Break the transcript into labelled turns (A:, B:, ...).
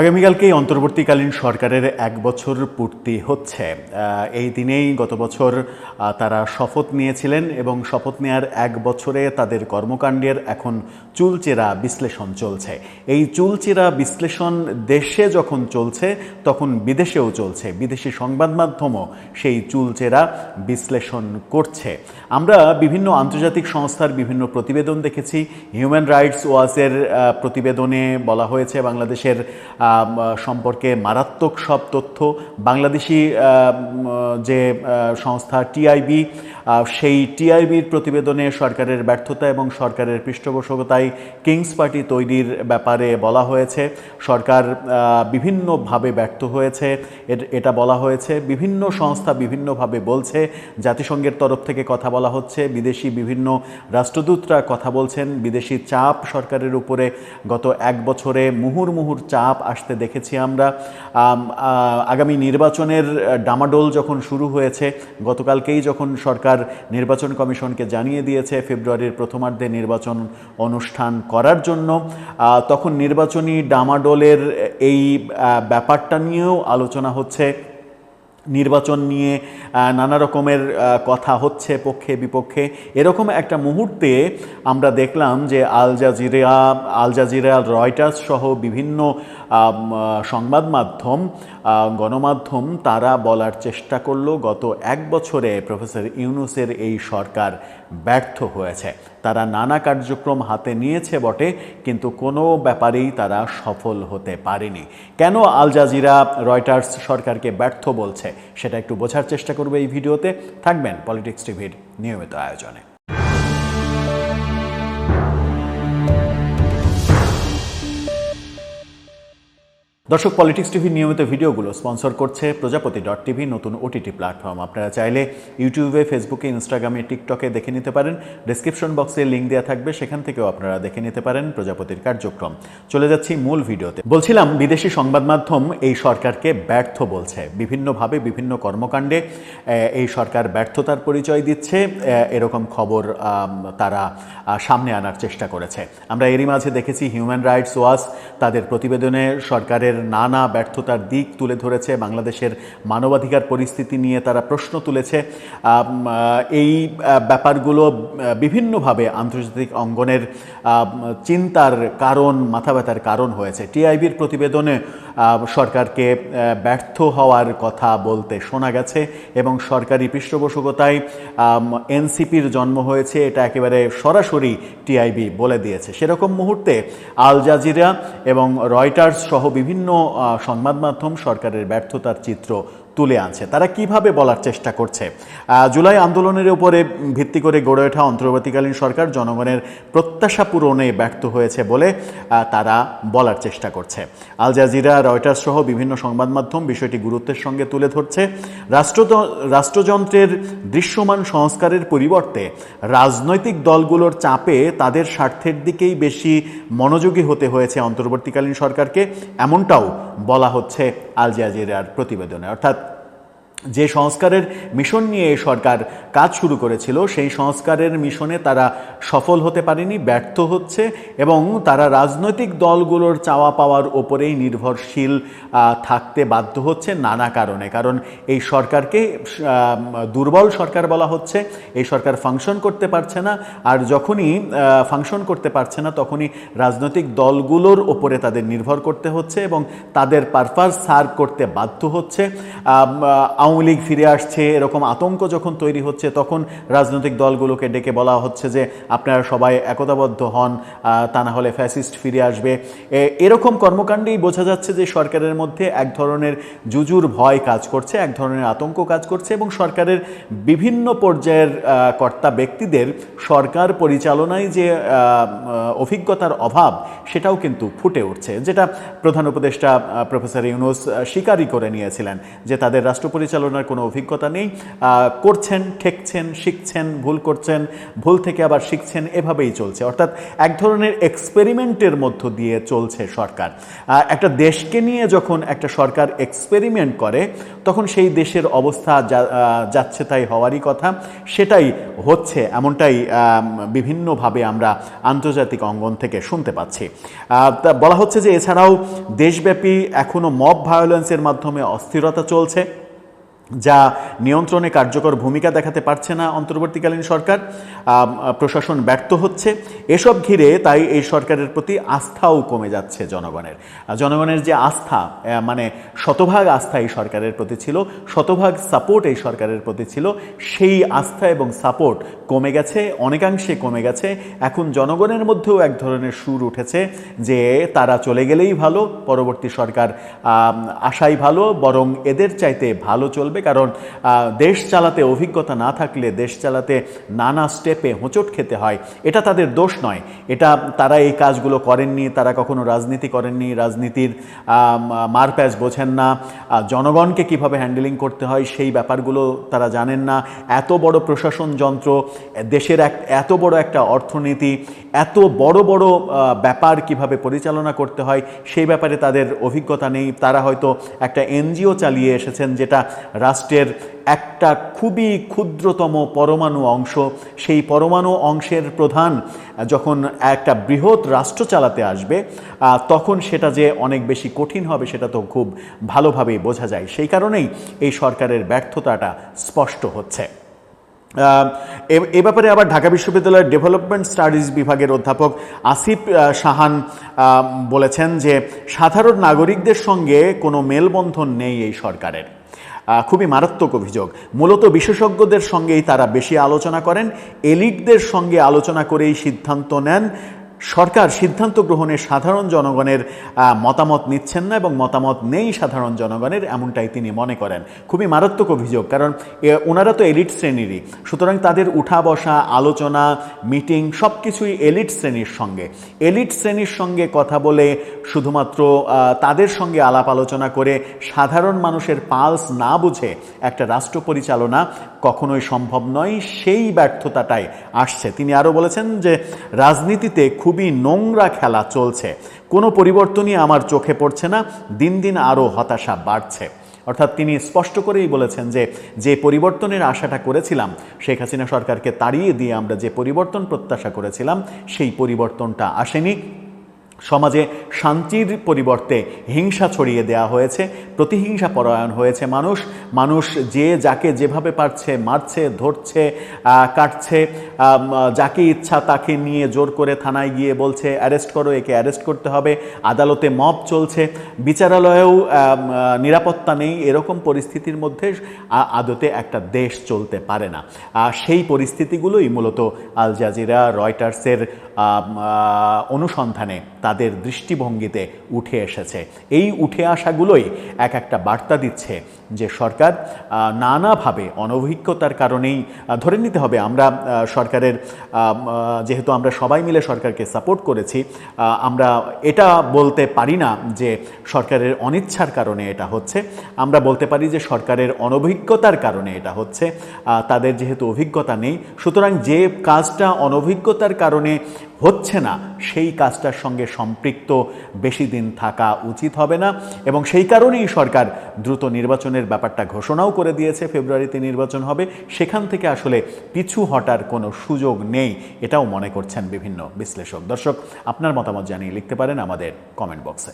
A: আগামীকালকেই অন্তর্বর্তীকালীন সরকারের এক বছর পূর্তি হচ্ছে। এই দিনেই গত বছর তারা শপথ নিয়েছিলেন এবং শপথ নেয়ার এক বছরে তাদের কর্মকাণ্ডের এখন চুলচেরা বিশ্লেষণ চলছে। এই চুলচেরা বিশ্লেষণ দেশে যখন চলছে, তখন বিদেশেও চলছে। বিদেশি সংবাদ মাধ্যমও সেই চুলচেরা বিশ্লেষণ করছে। আমরা বিভিন্ন আন্তর্জাতিক সংস্থার বিভিন্ন প্রতিবেদন দেখেছি। হিউম্যান রাইটস ওয়াচের প্রতিবেদনে বলা হয়েছে বাংলাদেশের সম্পর্কে মারাত্মক সব তথ্য। বাংলাদেশি যে সংস্থা টিআইবি সেই টিআইবির প্রতিবেদনে সরকারের ব্যর্থতা এবং সরকারের পৃষ্ঠপোষকতায় কিংস পার্টি তৈরির ব্যাপারে বলা হয়েছে। সরকার বিভিন্নভাবে ব্যর্থ হয়েছে। এটা বলা হয়েছে। বিভিন্ন সংস্থা বিভিন্নভাবে বলছে। জাতিসংঘের তরফ থেকে কথা বলা হচ্ছে। বিদেশি বিভিন্ন রাষ্ট্রদূতরা কথা বলছেন। বিদেশি চাপ সরকারের উপরে গত এক বছরে মুহুর মুহুর চাপ আসতে দেখেছি আমরা। আগামী নির্বাচনের ডামাডোল যখন শুরু হয়েছে, গতকালকেই যখন সরকার নির্বাচন কমিশনকে জানিয়ে দিয়েছে ফেব্রুয়ারির প্রথমার্ধে নির্বাচন অনুষ্ঠান করার জন্য তখন নির্বাচনী ডামাডোলের এই ব্যাপারটা নিয়েও আলোচনা হচ্ছে। নির্বাচন নিয়ে নানা রকমের কথা হচ্ছে পক্ষে, বিপক্ষে। এরকম একটা মুহূর্তে আমরা দেখলাম যে Al Jazeera Al Jazeera, Reuters সহ বিভিন্ন সংবাদ মাধ্যম গণমাধ্যম তারা বলার চেষ্টা করল, গত এক বছরে প্রফেসর ইউনুসের এই সরকার ব্যর্থ হয়েছে। তারা নানা কার্যক্রম হাতে নিয়েছে বটে, কিন্তু কোনো ব্যাপারেই তারা সফল হতে পারেনি। কেন আল জাজিরা, রয়টার্স সরকারকে ব্যর্থ বলছে, সেটা একটু বোঝার চেষ্টা করবে এই ভিডিওতে। থাকবেন পলিটিক্স টিভির নিয়মিত আয়োজনে। দর্শক পলিটিক্স টিভির নিয়মিত ভিডিওগুলো স্পন্সর করছে প্রজাপতি ডট টিভি, নতুন ওটিটি প্ল্যাটফর্ম আপনারা চাইলে ইউটিউবে ফেসবুকে ইনস্টাগ্রামে টিকটকে দেখে নিতে পারেন। ডিসক্রিপশন বক্সে লিঙ্ক দেওয়া থাকবে, সেখান থেকেও আপনারা দেখে নিতে পারেন প্রজাপতির কার্যক্রম। চলে যাচ্ছি মূল ভিডিওতে। বলছিলাম, বিদেশি সংবাদ মাধ্যম এই সরকারকে ব্যর্থ বলছে। বিভিন্নভাবে বিভিন্ন কর্মকাণ্ডে এই সরকার ব্যর্থতার পরিচয় দিচ্ছে। এরকম খবর তারা সামনে আনার চেষ্টা করেছে। আমরা এরই মাঝে দেখেছি হিউম্যান রাইটস ওয়াচ তাদের প্রতিবেদনে সরকারের নানা ব্যর্থতার দিক তুলে ধরেছে, বাংলাদেশের মানবাধিকার পরিস্থিতি নিয়ে তারা প্রশ্ন তুলেছে। এই ব্যাপারগুলো বিভিন্নভাবে আন্তর্জাতিক অঙ্গনের চিন্তার কারণ মাথা ব্যথার কারণ হয়েছে। টিআইবির প্রতিবেদনে সরকারকে ব্যর্থ হওয়ার কথা বলতে শোনা গেছে এবং সরকারি পৃষ্ঠপোষকতায় এনসিপির জন্ম হয়েছে, এটা একেবারে সরাসরি টিআইবি বলে দিয়েছে। সেরকম মুহূর্তে আল জাজিরা এবং রয়টার্স সহ বিভিন্ন সংবাদ মাধ্যম সরকারের ব্যর্থতার চিত্র তুলে আনছে। তারা কীভাবে বলার চেষ্টা করছে? জুলাই আন্দোলনের উপরে ভিত্তি করে গড়ে ওঠা অন্তর্বর্তীকালীন সরকার জনগণের প্রত্যাশা পূরণে ব্যর্থ হয়েছে বলে তারা বলার চেষ্টা করছে। আল জাজিরা রয়টার্স সহ বিভিন্ন সংবাদ মাধ্যম বিষয়টি গুরুত্বের সঙ্গে তুলে ধরছে। রাষ্ট্র রাষ্ট্রযন্ত্রের দৃশ্যমান সংস্কারের পরিবর্তে রাজনৈতিক দলগুলোর চাপে তাদের স্বার্থের দিকেই বেশি মনোযোগী হতে হয়েছে অন্তর্বর্তীকালীন সরকারকে, এমনটাও বলা হচ্ছে আল জাজিরার প্রতিবেদনে। অর্থাৎ যে সংস্কারের মিশন নিয়ে এই সরকার কাজ শুরু করেছিল, সেই সংস্কারের মিশনে তারা সফল হতে পারেনি, ব্যর্থ হচ্ছে এবং তারা রাজনৈতিক দলগুলোর চাওয়া পাওয়ার ওপরেই নির্ভরশীল থাকতে বাধ্য হচ্ছে নানা কারণে। কারণ এই সরকারকে দুর্বল সরকার বলা হচ্ছে, এই সরকার ফাংশন করতে পারছে না আর যখনই ফাংশন করতে পারছে না তখনই রাজনৈতিক দলগুলোর ওপরে তাদের নির্ভর করতে হচ্ছে এবং তাদের পারপাস সার্ভ করতে বাধ্য হচ্ছে। আওয়ামী লীগ ফিরে আসছে, এরকম আতঙ্ক যখন তৈরি হচ্ছে, তখন রাজনৈতিক দলগুলোকে ডেকে বলা হচ্ছে যে আপনারা সবাই একতাবদ্ধ হন তা না হলে ফ্যাসিস্ট ফিরে আসবে। এরকম কর্মকাণ্ডেই বোঝা যাচ্ছে যে সরকারের মধ্যে এক ধরনের জুজুর ভয় কাজ করছে, এক ধরনের আতঙ্ক কাজ করছে এবং সরকারের বিভিন্ন পর্যায়ের কর্তা ব্যক্তিদের সরকার পরিচালনায় যে অভিজ্ঞতার অভাব, সেটাও কিন্তু ফুটে উঠছে, যেটা প্রধান উপদেষ্টা প্রফেসর ইউনুস স্বীকারই করে নিয়েছিলেন যে তাদের রাষ্ট্র পরিচালনা পরিচালনার কোনো অভিজ্ঞতা নেই। করছেন, ঠেকছেন, শিখছেন, ভুল করছেন, ভুল থেকে আবার শিখছেন, এভাবেই চলছে। অর্থাৎ এক ধরনের এক্সপেরিমেন্টের মধ্য দিয়ে চলছে সরকার। একটা দেশকে নিয়ে যখন একটা সরকার এক্সপেরিমেন্ট করে, তখন সেই দেশের অবস্থা যাচ্ছে তাই হওয়ারই কথা। সেটাই হচ্ছে, এমনটাই বিভিন্নভাবে আমরা আন্তর্জাতিক অঙ্গন থেকে শুনতে পাচ্ছি। বলা হচ্ছে যে এছাড়াও দেশব্যাপী এখনও মব ভায়োলেন্সের মাধ্যমে অস্থিরতা চলছে। যা নিয়ন্ত্রণে কার্যকর ভূমিকা দেখাতে পারছে না অন্তর্বর্তীকালীন সরকার প্রশাসন ব্যর্থ হচ্ছে। এসব ঘিরে তাই এই সরকারের প্রতি আস্থাও কমে যাচ্ছে জনগণের। জনগণের যে আস্থা মানে শতভাগ আস্থা এই সরকারের প্রতি ছিল, শতভাগ সাপোর্ট এই সরকারের প্রতি ছিল, সেই আস্থা এবং সাপোর্ট কমে গেছে, অনেকাংশে কমে গেছে। এখন জনগণের মধ্যেও এক ধরনের সুর উঠেছে যে তারা চলে গেলেই ভালো, পরবর্তী সরকার আশাই ভালো, বরং এদের চাইতে ভালো চলবে। কারণ দেশ চালাতে অভিজ্ঞতা না থাকলে দেশ চালাতে নানা স্টেপে হোঁচট খেতে হয়। এটা তাদের দোষ নয়। এটা তারা এই কাজগুলো করেননি, তারা কখনো রাজনীতি করেননি, রাজনীতির মারপ্যাচ বোঝেন না। জনগণকে কীভাবে হ্যান্ডেলিং করতে হয় সেই ব্যাপারগুলো তারা জানেন না। এত বড় প্রশাসন যন্ত্র, দেশের এক, এত বড় একটা অর্থনীতি, এত বড় বড় ব্যাপার কীভাবে পরিচালনা করতে হয় সেই ব্যাপারে তাদের অভিজ্ঞতা নেই। তারা হয়তো একটা এনজিও চালিয়ে এসেছেন যেটা রাষ্ট্রের একটা খুবই ক্ষুদ্রতম পরমাণু অংশ। সেই পরমাণু অংশের প্রধান, যখন একটা বৃহৎ রাষ্ট্র চালাতে আসবে তখন সেটা যে অনেক বেশি কঠিন হবে সেটা তো খুব ভালোভাবেই বোঝা যায়। সেই কারণেই এই সরকারের ব্যর্থতাটা স্পষ্ট হচ্ছে। এ- ব্যাপারে আবার ঢাকা বিশ্ববিদ্যালয়ের ডেভেলপমেন্ট স্টাডিজ বিভাগের অধ্যাপক আসিফ সাহান বলেছেন যে সাধারণ নাগরিকদের সঙ্গে কোনো মেলবন্ধন নেই এই সরকারের। খুবই মারাত্মক অভিযোগ। মূলত বিশেষজ্ঞদের সঙ্গেই তারা বেশি আলোচনা করেন, এলিটদের সঙ্গে আলোচনা করেই সিদ্ধান্ত নেন। সরকার সিদ্ধান্ত গ্রহণে সাধারণ জনগণের মতামত নিচ্ছেন না এবং মতামত নেই সাধারণ জনগণের, এমনটাই তিনি মনে করেন। খুবই মারাত্মক অভিযোগ, কারণ ওনারা তো এলিট শ্রেণীরই। সুতরাং তাদের উঠা বসা, আলোচনা, মিটিং সব কিছুই এলিট শ্রেণির সঙ্গে। এলিট শ্রেণির সঙ্গে কথা বলে শুধুমাত্র তাদের সঙ্গে আলাপ আলোচনা করে সাধারণ মানুষের পালস না বুঝে একটা রাষ্ট্র পরিচালনা কখনোই সম্ভব নয়, সেই ব্যর্থতাটাই আসছে। তিনি আরও বলেছেন যে, রাজনীতিতে খুবই নোংরা খেলা চলছে। কোনো পরিবর্তনই আমার চোখে পড়ছে না, দিন দিন আরও হতাশা বাড়ছে। অর্থাৎ তিনি স্পষ্ট করেই বলেছেন যে যে পরিবর্তনের আশাটা করেছিলাম, শেখ হাসিনা সরকারকে তাড়িয়ে দিয়ে আমরা যে পরিবর্তন প্রত্যাশা করেছিলাম, সেই পরিবর্তনটা আসেনি। সমাজে শান্তির পরিবর্তে হিংসা ছড়িয়ে দেওয়া হয়েছে, প্রতিহিংসা পরায়ণ হয়েছে মানুষ। মানুষ যে যাকে যেভাবে পারছে, মারছে, ধরছে কাটছে যাকে ইচ্ছা তাকে নিয়ে জোর করে থানায় গিয়ে বলছে, অ্যারেস্ট করো, একে অ্যারেস্ট করতে হবে। আদালতে মব চলছে। বিচারালয়েও নিরাপত্তা নেই। এরকম পরিস্থিতির মধ্যে আদতে একটা দেশ চলতে পারে না। সেই পরিস্থিতিগুলোই মূলত আল জাজিরা রয়টার্সের অনুসন্ধানে তাদের দৃষ্টিভঙ্গিতে উঠে এসেছে। এই উঠে আসাগুলোই এক একটা বার্তা দিচ্ছে যে সরকার নানাভাবে অনভিজ্ঞতার কারণেই ধরে নিতে হবে আমরা সরকারের যেহেতু আমরা সবাই মিলে সরকারকে সাপোর্ট করেছি আমরা এটা বলতে পারি না যে সরকারের অনিচ্ছার কারণে এটা হচ্ছে। আমরা বলতে পারি যে সরকারের অনভিজ্ঞতার কারণে এটা হচ্ছে। তাদের যেহেতু অভিজ্ঞতা নেই, সুতরাং যে কাজটা অনভিজ্ঞতার কারণে হচ্ছে না, সেই কাজটার সঙ্গে সম্পৃক্ত, বেশি দিন থাকা উচিত হবে না। এবং সেই কারণেই সরকার দ্রুত নির্বাচনের ব্যাপারটা ঘোষণাও করে দিয়েছে, ফেব্রুয়ারিতে নির্বাচন হবে। সেখান থেকে আসলে পিছু হটার কোনো সুযোগ নেই, এটাও মনে করছেন বিভিন্ন বিশ্লেষক। দর্শক, আপনার মতামত জানিয়ে লিখতে পারেন আমাদের কমেন্ট বক্সে